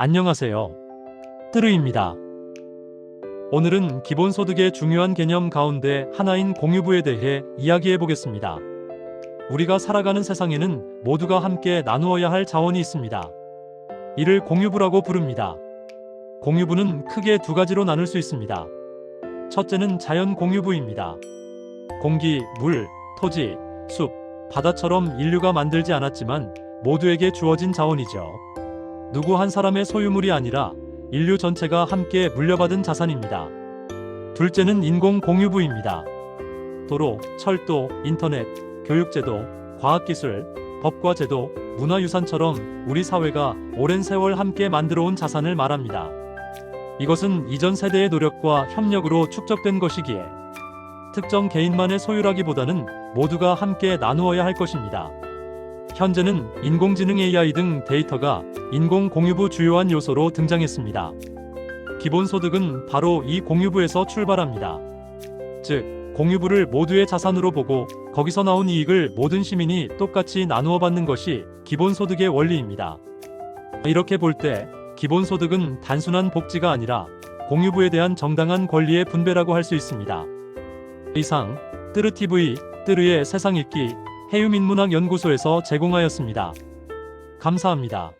안녕하세요. 뜨르입니다. 오늘은 기본소득의 중요한 개념 가운데 하나인 공유부에 대해 이야기해 보겠습니다. 우리가 살아가는 세상에는 모두가 함께 나누어야 할 자원이 있습니다. 이를 공유부라고 부릅니다. 공유부는 크게 두 가지로 나눌 수 있습니다. 첫째는 자연 공유부입니다. 공기, 물, 토지, 숲, 바다처럼 인류가 만들지 않았지만 모두에게 주어진 자원이죠. 누구 한 사람의 소유물이 아니라 인류 전체가 함께 물려받은 자산입니다. 둘째는 인공 공유부입니다. 도로, 철도, 인터넷, 교육제도, 과학기술, 법과 제도, 문화유산처럼 우리 사회가 오랜 세월 함께 만들어 온 자산을 말합니다. 이것은 이전 세대의 노력과 협력으로 축적된 것이기에 특정 개인만의 소유라기보다는 모두가 함께 나누어야 할 것입니다. 현재는 인공지능 AI 등 데이터가 인공 공유부 주요한 요소로 등장했습니다. 기본소득은 바로 이 공유부에서 출발합니다. 즉, 공유부를 모두의 자산으로 보고 거기서 나온 이익을 모든 시민이 똑같이 나누어 받는 것이 기본소득의 원리입니다. 이렇게 볼 때 기본소득은 단순한 복지가 아니라 공유부에 대한 정당한 권리의 분배라고 할 수 있습니다. 이상 뜨르TV 뜨르의 세상 읽기 해유민문학연구소에서 제공하였습니다. 감사합니다.